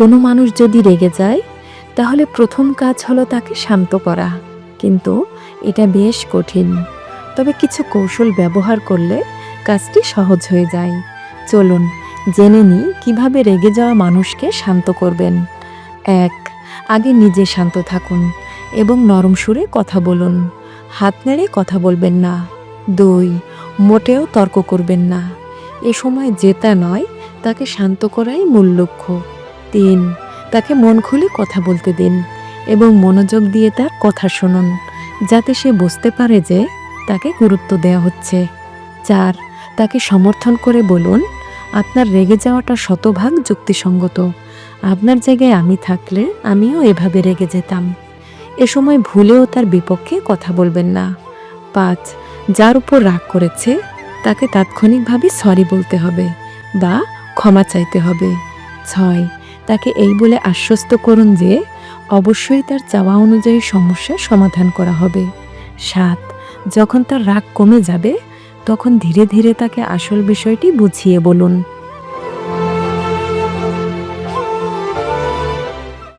কোনো মানুষ যদি রেগে যায়, তাহলে প্রথম কাজ হলো তাকে শান্ত করা। কিন্তু এটা বেশ কঠিন। তবে কিছু কৌশল ব্যবহার করলে কাজটি সহজ হয়ে যায়। চলুন জেনে নিই কীভাবে রেগে যাওয়া মানুষকে শান্ত করবেন। এক, আগে নিজে শান্ত থাকুন এবং নরম সুরে কথা বলুন। হাত নেড়ে কথা বলবেন না। দুই, মোটেও তর্ক করবেন না। এ সময় জেতা নয়, তাকে শান্ত করাই মূল লক্ষ্য। তিন তাকে মন খুলে কথা বলতে দিন এবং মনোযোগ দিয়ে তার কথা শুনুন, যাতে সে বুঝতে পারে যে তাকে গুরুত্ব দেওয়া হচ্ছে। চার, তাকে সমর্থন করে বলুন, আপনার রেগে যাওয়াটা শতভাগ যুক্তিসঙ্গত। আপনার জায়গায় আমি থাকলে আমিও এভাবে রেগে যেতাম। এ সময় ভুলেও তার বিপক্ষে কথা বলবেন না। পাঁচ, যার উপর রাগ করেছে, তাকে তাৎক্ষণিকভাবে সরি বলতে হবে বা ক্ষমা চাইতে হবে। ছয় তাকে এই বলে আশ্বস্ত করুন যে অবশ্যই তার চাওয়া অনুযায়ী সমস্যার সমাধান করা হবে। সাত, যখন তার রাগ কমে যাবে, তখন ধীরে ধীরে তাকে আসল বিষয়টি বুঝিয়ে বলুন।